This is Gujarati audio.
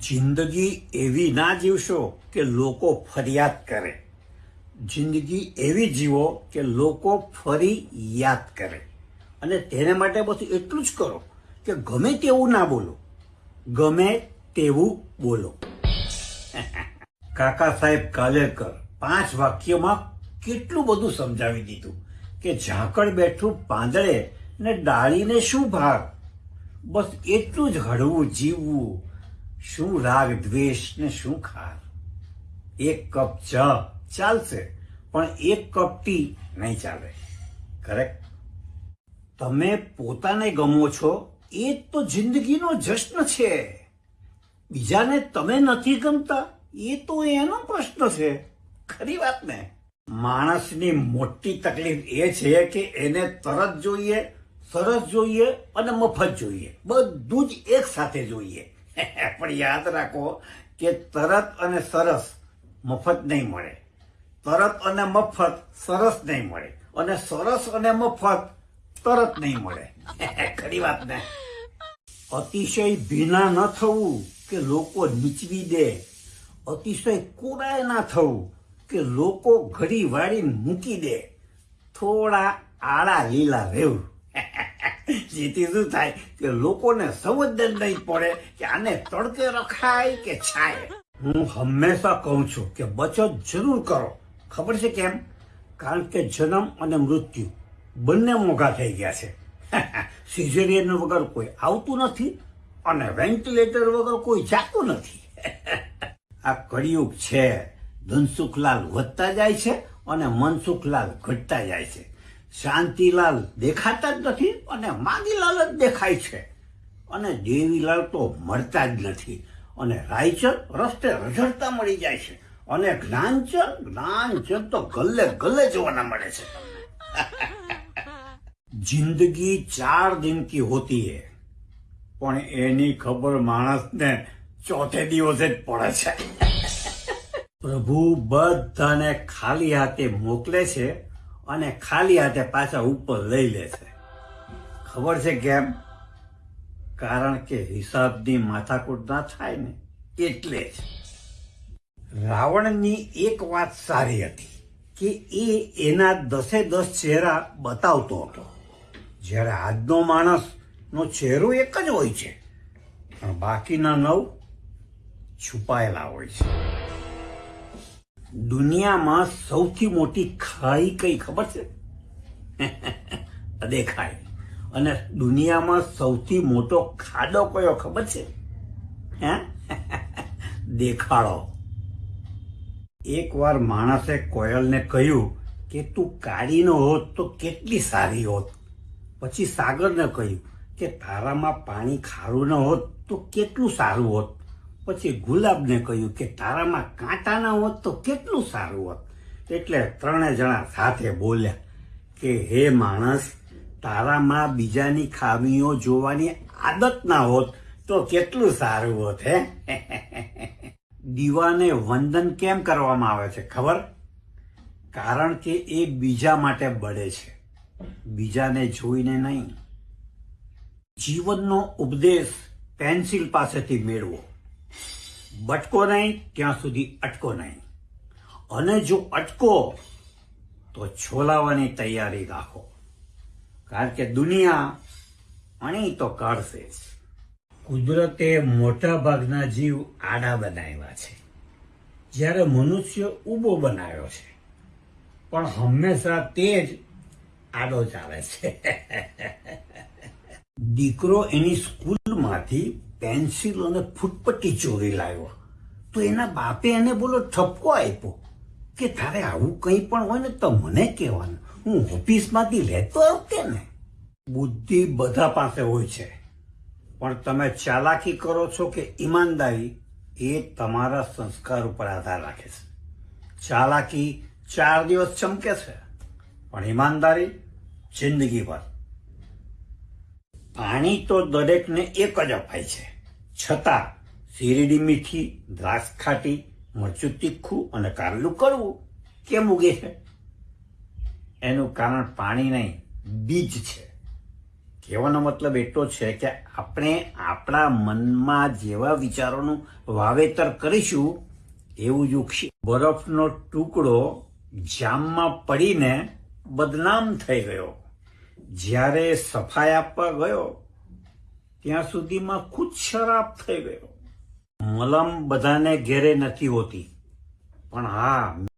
જિંદગી એવી ના જીવશો કે લોકો ફરિયાદ કરે. જિંદગી એવી જીવો કે લોકો ફરી યાદ કરે. અને તેને માટે બધું એટલું જ કરો કે ગમે તેવું ના બોલો. ગમે તેવું બોલો. કાકા સાહેબ કાલેકર પાંચ વાક્યમાં કેટલું બધું સમજાવી દીધું કે ઝાકળ બેઠું પાંદડે ને ડાળીને શું ભાગ બસ એટલું જ હળવું જીવવું. શું રાગ, દ્વેષ ને શું ખાર? એક કપ ચા ચાલશે, પણ એક કપ ટી નહીં ચાલે. કરેક્ટ તમે પોતાને ગમો છો, એ જ તો જિંદગીનો જશ્ન છે. બીજાને તમે નથી ગમતા, એ તો એનો પ્રશ્ન છે. ખરી વાત ને? માણસની મોટી તકલીફ એ છે કે એને તરત જોઈએ, સરસ જોઈએ અને મફત જોઈએ. બધું જ એક સાથે જોઈએ. પણ યાદ રાખો કે તરત અને સરસ મફત નહીં મળે. તરત અને મફત સરસ નહીં મળે. અને સરસ અને મફત તરત નહીં મળે. ખરી વાત ને? અતિશય ભીના ન થવું કે લોકો નીચવી દે. અતિશય કોરાય ના થવું કે લોકો ઘડી વાળી મૂકી દે. થોડા આળા લીલા રહેવું. જેથી શું થાય કે લોકોને જ નહીં પડે, કે આને તડકે રખાય કે છાય. હું હંમેશા કહું છું કે બચત જરૂર કરો. ખબર છે કેમ? કારણ કે જન્મ અને મૃત્યુ બંને મોઘા થઈ ગયા છે. સિઝેરિયન વગર કોઈ આવતું નથી અને વેન્ટિલેટર વગર કોઈ જાતું નથી. આ કળિયુગ છે. ધનસુખલાલ વધતા જાય છે અને મનસુખલાલ ઘટતા જાય છે. શાંતિલાલ દેખાતા જ નથી અને માગીલાલ જ દેખાય છે. અને દેવીલાલ તો મળતા જ નથી. અને રાયચંદ રસ્તે રઝળતા મળી જાય છે. અને જ્ઞાનચંદ જ્ઞાનચંદ તો ગલ્લે ગલ્લે જોવાના મળે છે. જિંદગી ચાર દિન કી હોતી હે. પણ એની ખબર માણસને ચોથે દિવસે જ પડે છે. પ્રભુ બધાને ખાલી હાથે મોકલે છે અને ખાલી હાથે પાછા ઉપર લઈ લે છે. ખબર છે કેમ? કારણ કે હિસાબની માથાકૂટ ના થાય ને એટલે જ. રાવણની એક વાત સારી હતી કે એ એના દસે દસ ચહેરા બતાવતો હતો. જ્યારે આજનો માણસનો ચહેરો એક જ હોય છે. પણ બાકીના નવ છુપાયેલા હોય છે. દુનિયામાં સૌથી મોટી ખાઈ કઈ ખબર છે? દેખાય અને દુનિયામાં સૌથી મોટો ખાડો કયો ખબર છે? હે? દેખાડો. એકવાર માણસે કોયલને કહ્યું કે તું કાળી ન હોત તો કેટલી સારી હોત. પછી સાગરને કહ્યું કે તારામાં પાણી ખારું ન હોત તો કેટલું સારું હોત. પછી ગુલાબને કહ્યું કે તારામાં કાંટા ના હોત તો કેટલું સારું હોત. એટલે ત્રણે જણા સાથે બોલ્યા કે, હે માણસ, તારામાં બીજાની ખામીઓ જોવાની આદત ના હોત તો કેટલું સારું હોત, હે? દીવાને વંદન કેમ કરવામાં આવે છે, ખબર? કારણ કે એ બીજા માટે બળે છે. બીજાને જોઈને નહીં. જીવનનો ઉપદેશ પેન્સિલ પાસેથી મેળવો. બટકો નહીં, ત્યાં સુધી અટકો નહીં. અને જો અટકો, તો છોલાવાની તૈયારી રાખો. કારણ કે દુનિયા અણી તો કાઢશે. જ કુદરતે મોટા ભાગના જીવ આડા બનાવ્યા છે. જ્યારે મનુષ્ય ઊભો બનાવ્યો છે, પણ હંમેશા તે જ આડો ચાલે છે. દીકરો એની સ્કૂલમાંથી પેન્સિલ અને ફૂટપટ્ટી ચોરી લાવ્યો. તો એના બાપે એને બોલો, ઠપકો આપ્યો. કે તારે આવું કંઈ પણ હોય ને તો મને કહેવાનું. હું ઓફિસમાંથી લેતો આવતે ને બુદ્ધિ બધા પાસે હોય છે. પણ તમે ચાલાકી કરો છો કે ઈમાનદારી, એ તમારા સંસ્કાર ઉપર આધાર રાખે છે. ચાલાકી ચાર દિવસ ચમકે છે. પણ ઈમાનદારી જિંદગીભર પાણી તો દરેકને એક જ અપાય છે. છતાં શેરડી મીઠી દ્રાસ ખાટી, મરચું તીખું અને કારલું કરવું કેમ ઉગે છે? એનું કારણ પાણી નહીં, બીજ છે. કહેવાનો મતલબ એટલો છે કે આપણે આપણા મનમાં જેવા વિચારોનું વાવેતર કરીશું, એવું જ ઉગશે. બરફનો ટુકડો જામમાં પડીને બદનામ થઈ ગયો. જ્યારે સફાઈ આપવા ગયો, ત્યાં સુધીમાં ખુદ શરાબ થઈ ગયો. મલમ બધાને ઘેરે નથી હોતી. પણ હા